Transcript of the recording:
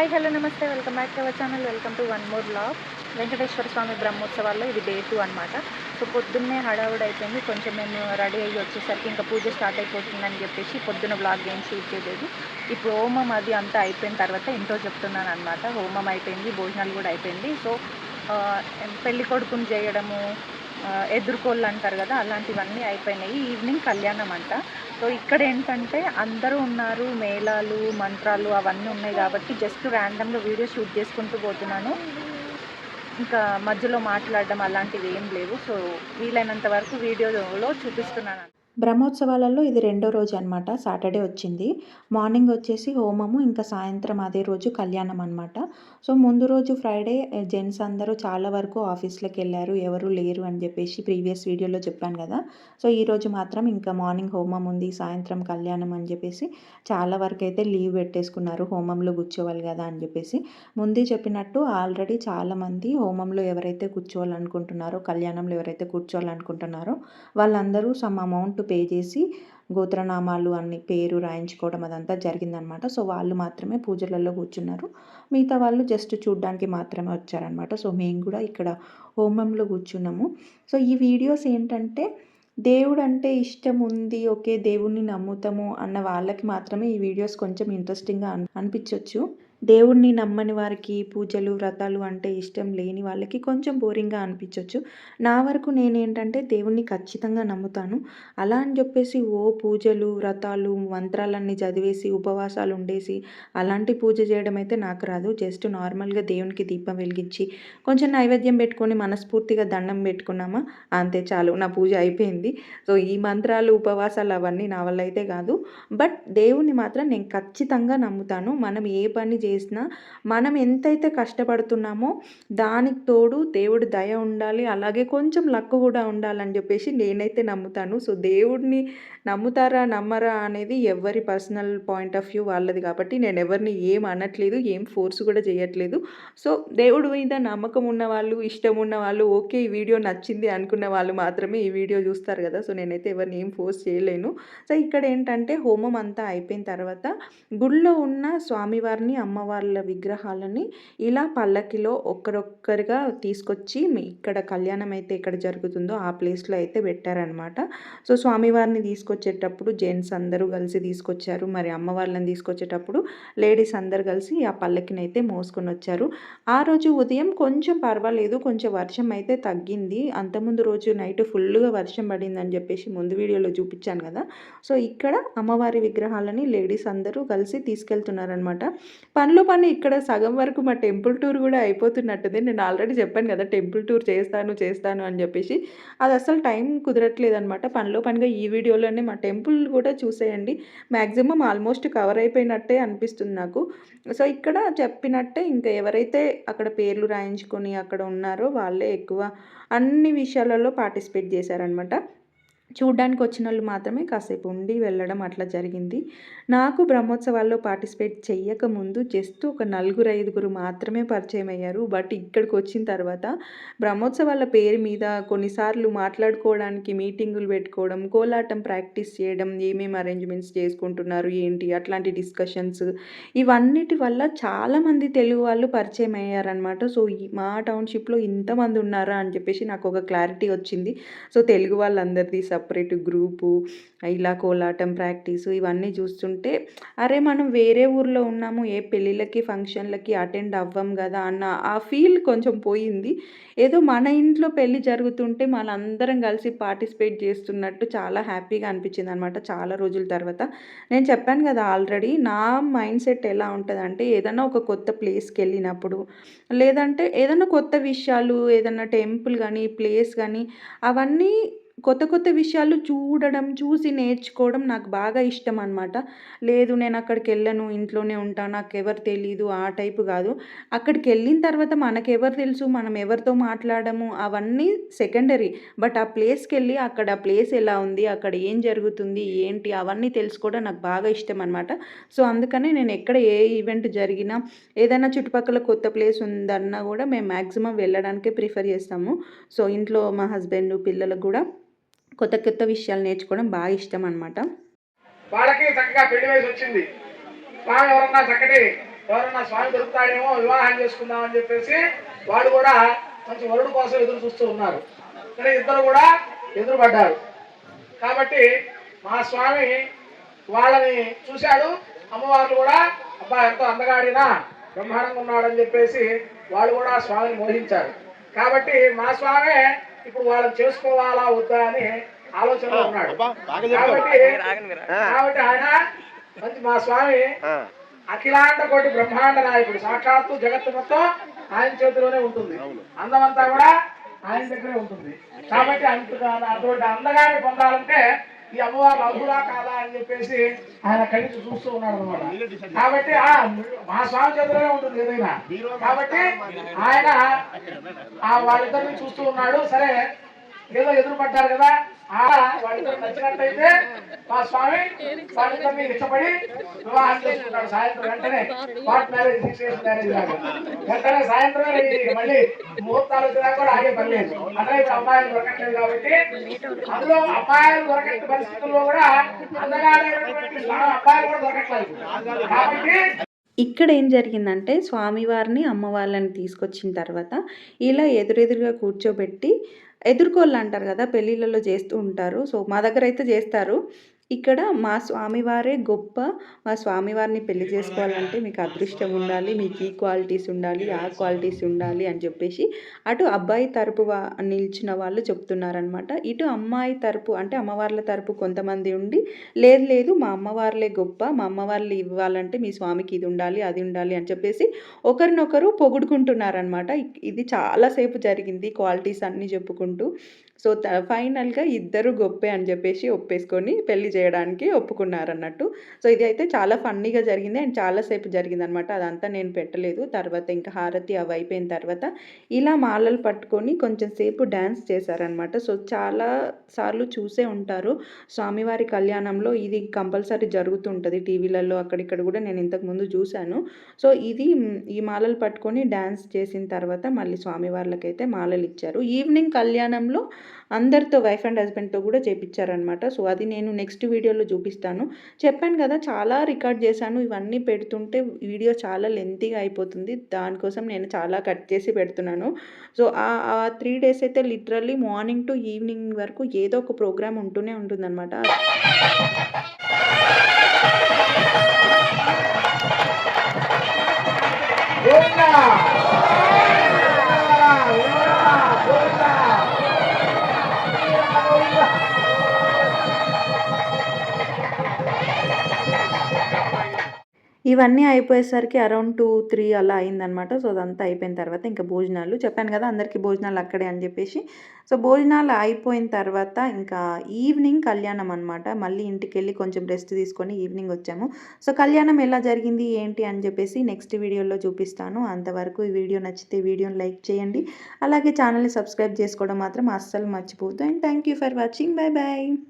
Hi hello నమస్తే. Welcome back to our channel. Welcome to one more vlog Venkateswara Swamy బ్రహ్మోత్సవాల్లో ఇది day two అనమాట so పొద్దున్నే హడావుడి అయిపోయింది. కొంచెం మేము రెడీ అయ్యి వచ్చేసరికి ఇంకా పూజ స్టార్ట్ అయిపోతుందని చెప్పేసి పొద్దున్న బ్లాగ్ ఏం షూట్ చేయలేదు. ఇప్పుడు హోమం అది అంతా అయిపోయిన తర్వాత ఇంట్లో చెప్తున్నాను అనమాట హోమం అయిపోయింది భోజనాలు కూడా అయిపోయింది. సో ఆ, పెళ్ళి కొడుకుని చేయడము ఎదుర్కోళ్ళు అంటారు కదా అలాంటివన్నీ అయిపోయినాయి. ఈవినింగ్ కళ్యాణం అంట. సో ఇక్కడ ఏంటంటే అందరూ ఉన్నారు మేళాలు మంత్రాలు అవన్నీ ఉన్నాయి కాబట్టి జస్ట్ ర్యాండమ్గా వీడియో షూట్ చేసుకుంటూ పోతున్నాను. ఇంకా మధ్యలో మాట్లాడడం అలాంటివి ఏం లేవు. సో వీలైనంత వరకు వీడియోలో చూపిస్తున్నాను. బ్రహ్మోత్సవాలలో ఇది రెండో రోజు అనమాట సాటర్డే వచ్చింది. మార్నింగ్ వచ్చేసి హోమము ఇంకా సాయంత్రం అదే రోజు కళ్యాణం అనమాట సో ముందు రోజు ఫ్రైడే జెంట్స్ అందరూ చాలా వరకు ఆఫీస్లోకి వెళ్ళారు. ఎవరు లేరు అని చెప్పేసి ప్రీవియస్ వీడియోలో చెప్పాను కదా. సో ఈ రోజు మాత్రం ఇంకా మార్నింగ్ హోమం ఉంది సాయంత్రం కళ్యాణం అని చెప్పేసి చాలా వరకు అయితే లీవ్ పెట్టేసుకున్నారు. హోమంలో కూర్చోవాలి కదా అని చెప్పేసి. ముందే చెప్పినట్టు ఆల్రెడీ చాలామంది హోమంలో ఎవరైతే కూర్చోవాలనుకుంటున్నారో కళ్యాణంలో ఎవరైతే కూర్చోవాలనుకుంటున్నారో వాళ్ళందరూ సమ్ అమౌంట్ పే చేసి గోత్రనామాలు అన్ని పేరు రాయించుకోవడం అదంతా జరిగిందనమాట. సో వాళ్ళు మాత్రమే పూజలలో కూర్చున్నారు. మిగతా వాళ్ళు జస్ట్ చూడ్డానికి మాత్రమే వచ్చారనమాట. సో మేము కూడా ఇక్కడ హోమంలో కూర్చున్నాము. సో ఈ వీడియోస్ ఏంటంటే దేవుడు అంటే ఇష్టం ఉంది ఓకే దేవుణ్ణి నమ్ముతాము అన్న వాళ్ళకి మాత్రమే ఈ వీడియోస్ కొంచెం ఇంట్రెస్టింగ్గా అన్ అనిపించవచ్చు దేవుణ్ణి నమ్మని వారికి పూజలు వ్రతాలు అంటే ఇష్టం లేని వాళ్ళకి కొంచెం బోరింగ్గా అనిపించవచ్చు నా వరకు నేనేంటంటే దేవుణ్ణి ఖచ్చితంగా నమ్ముతాను. అలా అని చెప్పేసి ఓ పూజలు వ్రతాలు మంత్రాలన్నీ చదివేసి ఉపవాసాలు ఉండేసి అలాంటి పూజ చేయడం అయితే నాకు రాదు. జస్ట్ నార్మల్గా దేవునికి దీపం వెలిగించి కొంచెం నైవేద్యం పెట్టుకొని మనస్ఫూర్తిగా దండం పెట్టుకున్నామా? అంతే చాలు. నా పూజ అయిపోయింది. సో ఈ మంత్రాలు ఉపవాసాలు అవన్నీ నా వల్ల అయితే కాదు. బట్ దేవుణ్ణి మాత్రం నేను ఖచ్చితంగా నమ్ముతాను. మనం ఏ పని చేసినా మనం ఎంతైతే కష్టపడుతున్నామో దానికి తోడు దేవుడి దయ ఉండాలి అలాగే కొంచెం లక్ కూడా ఉండాలని చెప్పేసి నేనైతే నమ్ముతాను. సో దేవుడిని నమ్ముతారా నమ్మరా అనేది ఎవరి పర్సనల్ పాయింట్ ఆఫ్ వ్యూ వాళ్ళది కాబట్టి నేను ఎవరిని ఏం అనట్లేదు ఏం ఫోర్స్ కూడా చేయట్లేదు. సో దేవుడి మీద నమ్మకం ఉన్న వాళ్ళు ఇష్టం ఉన్న వాళ్ళు ఓకే ఈ వీడియో నచ్చింది అనుకున్న వాళ్ళు మాత్రమే ఈ వీడియో చూస్తారు కదా. సో నేనైతే ఎవరిని ఏం ఫోర్స్ చేయలేను. సో ఇక్కడ ఏంటంటే హోమం అంతా అయిపోయిన తర్వాత గుళ్ళో ఉన్న స్వామివారిని అమ్మవార్ల విగ్రహాలని ఇలా పల్లకిలో ఒక్కరొక్కరుగా తీసుకొచ్చి ఇక్కడ కళ్యాణం అయితే ఎక్కడ జరుగుతుందో ఆ ప్లేస్లో అయితే పెట్టారనమాట సో స్వామివారిని తీసుకొచ్చేటప్పుడు జెంట్స్ అందరూ కలిసి తీసుకొచ్చారు. మరి అమ్మవార్లను తీసుకొచ్చేటప్పుడు లేడీస్ అందరు కలిసి ఆ పల్లకిని అయితే మోసుకొని వచ్చారు ఆ రోజు ఉదయం కొంచెం పర్వాలేదు కొంచెం వర్షం అయితే తగ్గింది. అంతకుముందు రోజు నైట్ ఫుల్గా వర్షం పడిందని చెప్పేసి ముందు వీడియోలో చూపించాను కదా. సో ఇక్కడ అమ్మవారి విగ్రహాలని లేడీస్ అందరూ కలిసి తీసుకెళ్తున్నారనమాట పనిలో పని ఇక్కడ సగం వరకు మా టెంపుల్ టూర్ కూడా అయిపోతున్నట్టుంది. నేను ఆల్రెడీ చెప్పాను కదా టెంపుల్ టూర్ చేస్తాను చేస్తాను అని చెప్పేసి. అది అసలు టైం కుదరట్లేదు అనమాట పనిలో పనిగా ఈ వీడియోలోనే మా టెంపుల్ కూడా చూసేయండి. మ్యాక్సిమం ఆల్మోస్ట్ కవర్ అయిపోయినట్టే అనిపిస్తుంది నాకు. సో ఇక్కడ చెప్పినట్టే ఇంకా ఎవరైతే అక్కడ పేర్లు రాయించుకొని అక్కడ ఉన్నారో వాళ్ళే ఎక్కువ అన్ని విషయాలలో పార్టిసిపేట్ చేశారనమాట చూడ్డానికి వచ్చిన వాళ్ళు మాత్రమే కాసేపు ఉండి వెళ్ళడం అట్లా జరిగింది. నాకు బ్రహ్మోత్సవాల్లో పార్టిసిపేట్ చెయ్యకముందు జస్ట్ ఒక నలుగురు ఐదుగురు మాత్రమే పరిచయం అయ్యారు బట్ ఇక్కడికి వచ్చిన తర్వాత బ్రహ్మోత్సవాల పేరు మీద కొన్నిసార్లు మాట్లాడుకోవడానికి మీటింగులు పెట్టుకోవడం కోలాటం ప్రాక్టీస్ చేయడం ఏమేమి అరేంజ్మెంట్స్ చేసుకుంటున్నారు ఏంటి అట్లాంటి డిస్కషన్స్ ఇవన్నిటి వల్ల చాలామంది తెలుగు వాళ్ళు పరిచయం అయ్యారనమాట సో ఈ మా టౌన్షిప్లో ఇంతమంది ఉన్నారా అని చెప్పేసి నాకు ఒక క్లారిటీ వచ్చింది. సో తెలుగు వాళ్ళందరిది సపరేట్ గ్రూపు ఇలా కోలాటం ప్రాక్టీసు ఇవన్నీ చూస్తుంటే అరే మనం వేరే ఊర్లో ఉన్నాము ఏ పెళ్ళిళ్ళకి ఫంక్షన్లకి అటెండ్ అవ్వం కదా అన్న ఆ ఫీల్ కొంచెం పోయింది. ఏదో మన ఇంట్లో పెళ్ళి జరుగుతుంటే మనందరం కలిసి పార్టిసిపేట్ చేస్తున్నట్టు చాలా హ్యాపీగా అనిపించింది అనమాట చాలా రోజుల తర్వాత. నేను చెప్పాను కదా ఆల్రెడీ నా మైండ్ సెట్ ఎలా ఉంటుందంటే ఏదైనా ఒక కొత్త ప్లేస్కి వెళ్ళినప్పుడు లేదంటే ఏదైనా కొత్త విషయాలు ఏదైనా టెంపుల్ కానీ ప్లేస్ కానీ అవన్నీ కొత్త కొత్త విషయాలు చూడడం చూసి నేర్చుకోవడం నాకు బాగా ఇష్టం అనమాట లేదు నేను అక్కడికి వెళ్ళను ఇంట్లోనే ఉంటాను నాకు ఎవరు తెలీదు ఆ టైపు కాదు. అక్కడికి వెళ్ళిన తర్వాత మనకెవరు తెలుసు మనం ఎవరితో మాట్లాడము అవన్నీ సెకండరీ బట్ ఆ ప్లేస్కి వెళ్ళి అక్కడ ఆ ప్లేస్ ఎలా ఉంది అక్కడ ఏం జరుగుతుంది ఏంటి అవన్నీ తెలుసుకోవడం నాకు బాగా ఇష్టం అనమాట సో అందుకనే నేను ఎక్కడ ఏ ఈవెంట్ జరిగినా ఏదైనా చుట్టుపక్కల కొత్త ప్లేస్ ఉందన్నా కూడా మేము మ్యాక్సిమం వెళ్ళడానికే ప్రిఫర్ చేస్తాము. సో ఇంట్లో మా హస్బెండ్ పిల్లలకు కూడా కొత్త కొత్త విషయాలు నేర్చుకోవడం బాగా ఇష్టం అనమాట వాళ్ళకి చక్కగా పెళ్ళి వయసు వచ్చింది. స్వామి ఎవరన్నా చక్కటి ఎవరన్నా స్వామి దొరుకుతాడేమో వివాహం చేసుకుందాం అని చెప్పేసి వాళ్ళు కూడా మంచి వరుడు కోసం ఎదురు చూస్తూ ఉన్నారు. కానీ ఇద్దరు కూడా ఎదురుపడ్డారు. కాబట్టి మా స్వామి వాళ్ళని చూశాడు. అమ్మవారు కూడా అబ్బా ఎంతో అందగాడినా బ్రహ్మాండంగా ఉన్నాడని చెప్పేసి వాళ్ళు కూడా స్వామిని మోహించారు. కాబట్టి మా స్వామి ఇప్పుడు వాళ్ళని చేసుకోవాలా వద్దా అని ఆలోచనలో ఉన్నాడు. కాబట్టి కాబట్టి ఆయన మంచి మా స్వామి అఖిలాండ కోటి బ్రహ్మాండ నాయకుడు. సాక్షాత్తు జగత్తు మొత్తం ఆయన చేతిలోనే ఉంటుంది. అందమంతా కూడా ఆయన దగ్గరే ఉంటుంది. కాబట్టి అంత అటువంటి అందగాన్ని పొందాలంటే ఈ అమ్మవారు అర్హులా కాదా అని చెప్పేసి ఆయన కలిసి చూస్తూ ఉన్నాడు అనమాట కాబట్టి ఆ మా స్వామి చేతిలోనే ఉంటుంది ఏదైనా. కాబట్టి ఆయన ఆ వాళ్ళిద్దరిని చూస్తూ ఉన్నాడు. సరే ఏదో ఎదురు పడ్డారు కదా ఆ వాళ్ళిద్దరు నచ్చినట్టయితే మా స్వామి వాళ్ళిద్దరిని ఇష్టపడి వివాహం చేసుకుంటాడు సాయంత్రం వెంటనే స్పాట్ మ్యారేజ్ ఫిక్సేషన్ మ్యారేజ్ లాగా వెంటనే సాయంత్రమే రెడీ మళ్ళీ ముహూర్తాలు వచ్చినా కూడా ఆగే పని లేదు అంటే ఇప్పుడు అమ్మాయిలు దొరకట్లేదు కాబట్టి అందులో అమ్మాయిలు దొరకని పరిస్థితుల్లో కూడా అందగాడైనటువంటి స్వామి అబ్బాయిలు కూడా దొరకట్లేదు కాబట్టి ఇక్కడ ఏం జరిగిందంటే స్వామివారిని అమ్మవార్లని తీసుకొచ్చిన తర్వాత ఇలా ఎదురెదురుగా కూర్చోబెట్టి ఎదుర్కోళ్ళు అంటారు కదా పెళ్ళిళ్ళలో చేస్తూ ఉంటారు. సో మా దగ్గర అయితే చేస్తారు. ఇక్కడ మా స్వామివారే గొప్ప. మా స్వామివారిని పెళ్ళి చేసుకోవాలంటే మీకు అదృష్టం ఉండాలి మీకు ఈ క్వాలిటీస్ ఉండాలి ఆ క్వాలిటీస్ ఉండాలి అని చెప్పేసి అటు అబ్బాయి తరపు నిల్చిన వాళ్ళు చెప్తున్నారనమాట ఇటు అమ్మాయి తరపు అంటే అమ్మవార్ల తరపు కొంతమంది ఉండి లేదు లేదు మా అమ్మవార్లే గొప్ప మా అమ్మవార్లు ఇవ్వాలంటే మీ స్వామికి ఇది ఉండాలి అది ఉండాలి అని చెప్పేసి ఒకరినొకరు పొగుడుకుంటున్నారనమాట ఇది చాలాసేపు జరిగింది క్వాలిటీస్ అన్నీ చెప్పుకుంటూ. సో ఫైనల్గా ఇద్దరు గొప్పే అని చెప్పేసి ఒప్పేసుకొని పెళ్ళి చేయడానికి ఒప్పుకున్నారన్నట్టు. సో ఇది అయితే చాలా ఫన్నీగా జరిగింది. అండ్ చాలాసేపు జరిగింది అనమాట అదంతా నేను పెట్టలేదు. తర్వాత ఇంకా హారతి అవి అయిపోయిన తర్వాత ఇలా మాలలు పట్టుకొని కొంచెం సేపు డ్యాన్స్ చేశారనమాట సో చాలా సార్లు చూసే ఉంటారు. స్వామివారి కళ్యాణంలో ఇది కంపల్సరీ జరుగుతుంటుంది. టీవీలలో అక్కడిక్కడ కూడా నేను ఇంతకుముందు చూశాను. సో ఇది ఈ మాలలు పట్టుకొని డ్యాన్స్ చేసిన తర్వాత మళ్ళీ స్వామివార్లకైతే మాలలు ఇచ్చారు. ఈవినింగ్ కళ్యాణంలో అందరితో వైఫ్ అండ్ హస్బెండ్తో కూడా చేపించారనమాట సో అది నేను నెక్స్ట్ వీడియోలో చూపిస్తాను. చెప్పాను కదా చాలా రికార్డ్ చేశాను. ఇవన్నీ పెడుతుంటే వీడియో చాలా లెంతీగా అయిపోతుంది. దానికోసం నేను చాలా కట్ చేసి పెడుతున్నాను. సో ఆ త్రీ డేస్ అయితే లిటరల్లీ మార్నింగ్ టు ఈవినింగ్ వరకు ఏదో ఒక ప్రోగ్రామ్ ఉంటూనే ఉంటుందన్నమాట. ఇవన్నీ అయిపోయేసరికి అరౌండ్ టూ త్రీ అలా అయిందనమాట సో అదంతా అయిపోయిన తర్వాత ఇంకా భోజనాలు. చెప్పాను కదా అందరికీ భోజనాలు అక్కడే అని చెప్పేసి. సో భోజనాలు అయిపోయిన తర్వాత ఇంకా ఈవినింగ్ కళ్యాణం అనమాట మళ్ళీ ఇంటికి వెళ్ళి కొంచెం రెస్ట్ తీసుకొని ఈవినింగ్ వచ్చాము. సో కళ్యాణం ఎలా జరిగింది ఏంటి అని చెప్పేసి నెక్స్ట్ వీడియోలో చూపిస్తాను. అంతవరకు ఈ వీడియో నచ్చితే వీడియోని లైక్ చేయండి. అలాగే ఛానల్ని సబ్స్క్రైబ్ చేసుకోవడం మాత్రం అస్సలు మర్చిపోవద్దు. And thank you for watching. Bye bye